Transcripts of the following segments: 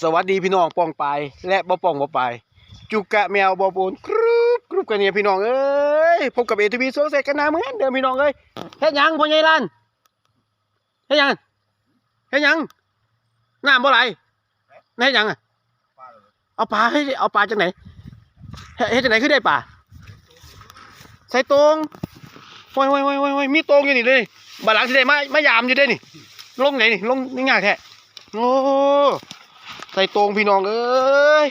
สวัสดีพี่น้องปองปายและบ่ปองบ่ปายจุกกะแมวบ่ปูนกรุบกรุบกันเนี่ยพี่น้องเอ้ยพบกับเอทีวีโซเซกันนาเหมือนเดิมพี่น้องเอ้ยเฮ็ดหยังพ่อใหญ่ลานเฮ็ดหยังเฮ็ดหยังน้ำบ่ไหลเฮ็ดหยังอะเอาปลาให้เอาปลาจากไหนเฮ็ดจากไหนคือได้ปลาใส่ตรงโอ้ยโอ้ยโอ้ยโอ้ยมีตรงอยู่นี่เลยบาหลังสิได้มามายามอยู่ได้นี่ลงไหนนี่ลงนี่ง่ายแท้ โอ้ใส่ตรงพี่น้องเอ้ย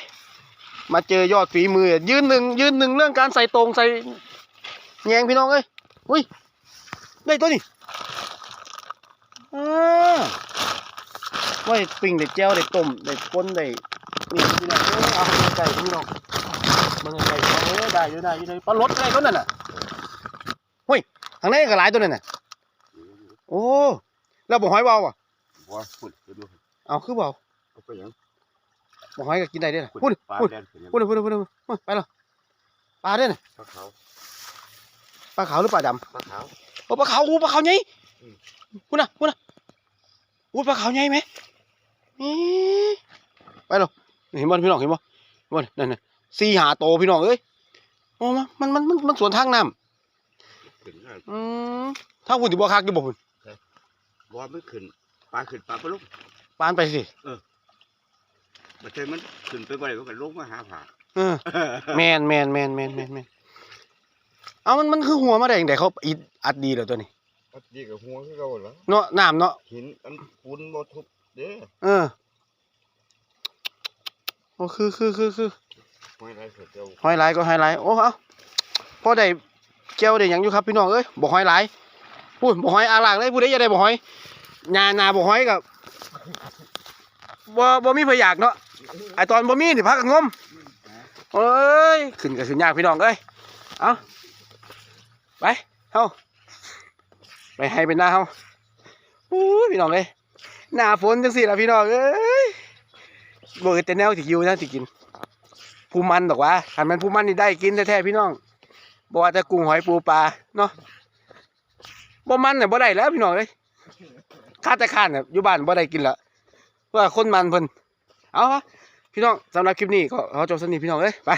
มาเจอยอดฝีมือ ยืนหนึ่งยืนหนึ่งเรื่องการใส่ตรงใส่แยงพี่น้องเอ้ยอุ้ยได้ตัวนี้อ่าปิ้งได้แจ้วได้ต้มได้ก้นได้นี่พี่น้องเอ้ยเอามาใส่พี่น้องมันใส่พี่น้องเอ้ยได้อยู่ได้อยู่ได้ปลาลดอะไรตัวนั้นน่ะเฮ้ยทางนี้ก็หลายตัวนั่นน่ะโอ้แล้วบ่หอยเบาอะว่าพุ่นไปดู เอาคือเบาเอาไปหยังบ่หอยก็กินได้เด้อน่ะพุ่นปลาพุ่นแดนเป็นหยังพูดเลยพูดเลยพูดเลยพูดไปแล้วปลาด้วยนะปลาขาวปลาขาวหรือปลาดปลาขาวำโอ้ปลาขาวอู้ปลาขาวใหญ่อืมพูดนะพูดนะอู้ปลาขาวใหญ่ไหมนี่ไปแล้วเห็นบ่พี่น้องเห็นบ่เห็นบ่นั่นน่ะสี่หาโตพี่น้องเอ้ยโอ้มันมันมันมันสวนทางน้ขึ้นง่ายำอืมถ้าคุณถือบ่คักอยู่บ่คุณว่าไม่ขึ้นปลาขึ้นปลาไปลุก ปานไปสิบัดเทมันขึ้นไปบ่ได้มันก็ลงมาหาผาเออแมนแมนแมนแมนแมนแมนเอามันมันคือหัวมาได้ยังไงเขาอิดอัดดีเหรอตัวนี้อัดดีกับหัวคือเก่าแล้วเนาะน้ำเนาะหินอันปูนบ่ทุบเด้อเออโอ้คือคือคือคือไม่ได้เสียเจ้าหอยหลายก็หอยหลายโอ้เอาพอได้เจียวได้หยังอยู่ครับพี่น้องเอ้ยบ่หอยหลายพูดบ่หอยอาลากเลยผู้ใดจะได้บ่หอยหนาหนาบ่หอยกับ บ่บ่มีพยากเนาะไอตอนบ่มีนี่พักกันงมเอ้ยขึ้นก็ขึ้นยากพี่น้องเอ้ยเอาไปเฮาไปให้เป็นหน้าเฮาอู้พี่น้องเอ้ยหน้าฝนจังซี่ล่ะพี่น้องเอ้ยบ่แต่แนวสิอยู่นะสิกินผู้มันดอกว่าขันมันผู้มันนี่ได้กินแท้ๆพี่น้องบอกว่าจะกุ้งหอยปูปลาเนาะบ่มันเนี่ยบ่ได้แล้วพี่น้องเอ้ย ข้าแต่ข้านเนี่ยอยู่บ้านบ่ได้กินละเพราะว่อคนมันเพิ่นเอาวะพี่น้องสำหรับคลิปนี้ก็ขอจบสนิทพี่น้องเอ้ยไป